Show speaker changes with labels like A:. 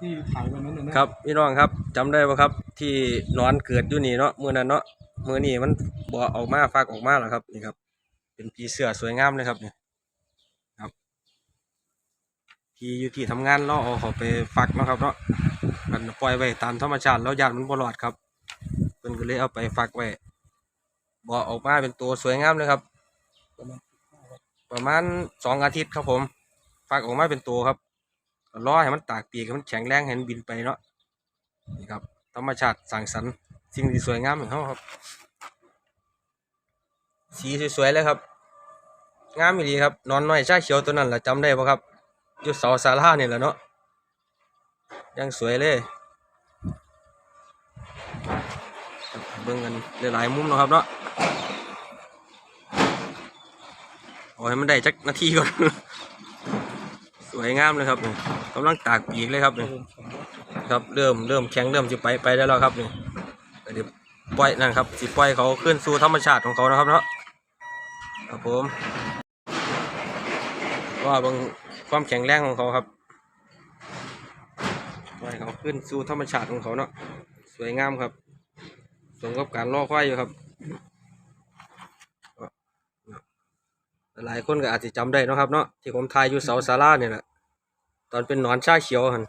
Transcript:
A: ที่ถ่ายวันนั้นน่ะนะครับ
B: พี่น้องครับจำได้ปะครับ ที่นอนเกิดอยู่นี่เนาะมื้อนั้นเนาะมื้อนี้มันบ่ออกมาฟักออกมาแล้วครับนี่ครับ เป็นผีเสื้อสวยงามเลยครับนี่ครับที่อยู่ที่ทำงานเราเอาเขาไปฟักเนาะครับเนาะมันปล่อยไว้ตามธรรมชาติแล้วญาติมันบ่รอดครับเพิ่นก็เลยเอาไปฟักไว้บ่ออกมาเป็นตัวสวยงามเลยครับ ประมาณสองอาทิตย์ครับผม ฟักออกมาเป็นตัวครับ รอให้มันตากปีกให้มันแข็งแรงให้มันบินไปเนาะนี่ครับ ธรรมชาติสั่งสรรค์สิ่งที่สวยงามของเขาครับ สีสวยๆเลยครับ งามอีหลีครับ นอนน้อยชาเขียวตัวนั้นแหละจำได้ปะครับอยู่เสาศาลาเนี่ยแหละเนาะยังสวยเลยเบิ่งกันหลายๆมุมเนาะครับเนาะเอาให้มันได้จักนาทีก่อน สวยงามเลยครับนี่กำลังตากปีกเลยครับนี่ครับเริ่มเริ่มแข็งเริ่มจะไปไปได้แล้วครับนี่เดี๋ยวปล่อยนั่นครับสิปล่อยเขาขึ้นสู่ธรรมชาติของเขานะครับเนาะครับผมว่าเบางความแข็งแรงของเขาครับปล่อยเขาขึ้นสู่ธรรมชาติของเขาเนาะสวยงามครับสมกับการล่อควายอยู่ครับหลายคนก็อาจจะจำได้เนาะครับเนาะที่ผมทายอยู่เสาศาลาเนี่ยแหละ ตอนเป็นนอนชาเขียวหัน